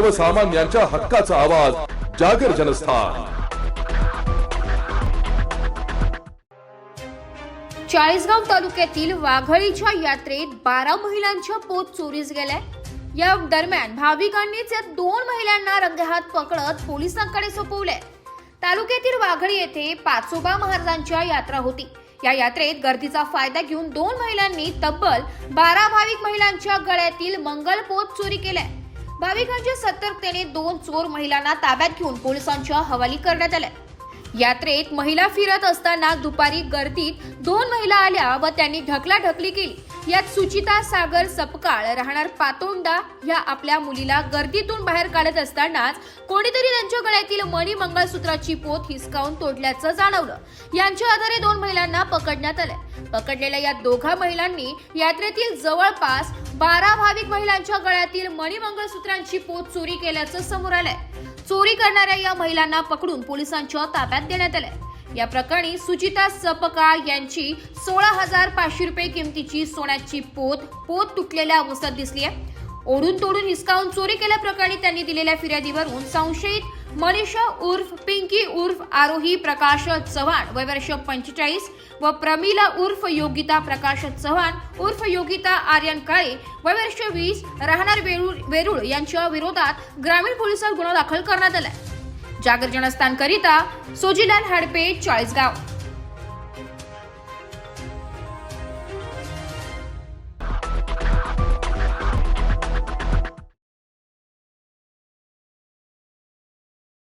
सर्वसामान्यांच्या हक्काचा आवाज जागर जनस्थान. चाळीसगाव तालुक्यातील वाघळीच्या यात्रेत बारा महिलांच्या पोत चोरीस गेल्या. या दरम्यान भाविकांनीच या दोन महिलांना रंगेहात पकडत पोलिसांकडे सोपवलंय तालुक्यातील वाघळी येथे पाचोबा महाराजांच्या यात्रा होती. या यात्रेत गर्दीचा फायदा घेऊन दोन महिलांनी तब्बल बारा भाविक महिलांच्या गळ्यातील मंगल पोत चोरी केल्या. भाविकांच्या सतर्कतेने दोन चोर महिलांना ताब्यात घेऊन पोलिसांच्या हवाली करण्यात आल्या. यात्रेत महिला फिरत असताना दुपारी गर्दीत दोन महिला आल्या व त्यांनी ढकलाढकली केली. यात सुचिता सागर सपकाळ राहणार पातोंडा ह्या आपल्या मुलीला गर्दीतून बाहेर काढत असतानाच कोणीतरी त्यांच्या गळ्यातील मणी मंगळसूत्राची पोत हिसकावून तोडल्याचं जाणवलं. यांच्या आधारे दोन महिलांना पकडण्यात आलंय. पकडलेल्या या दोघा महिलांनी यात्रेतील जवळपास बारा भाविक महिलांच्या गळ्यातील मणी मंगळसूत्रांची पोत चोरी केल्याचं समोर आलंय. चोरी करणाऱ्या या महिलांना पकडून पोलिसांच्या ताब्यात देण्यात आलंय. या प्रकरणी सुचिता सपकाळ यांची सोळा हजार पाचशे रुपये किमतीची सोन्याची पोत पोत तुटलेल्या अवस्थेत दिसली आहे. ओढून तोडून हिसकावून चोरी केल्याप्रकरणी त्यांनी दिलेल्या फिर्यादीवरून संशयित मनीषा उर्फ पिंकी उर्फ आरोही प्रकाश चव्हाण वय वर्ष पंचेचाळीस व प्रमिला उर्फ योगिता प्रकाश चव्हाण उर्फ योगिता आर्यन काळे वय वर्ष वीस राहणार वेरूळ वेरूळ यांच्या विरोधात ग्रामीण पोलिसात गुन्हा दाखल करण्यात आलाय. जागर जनस्थान करिता सोजीलाल हडपे चाळीसगाव.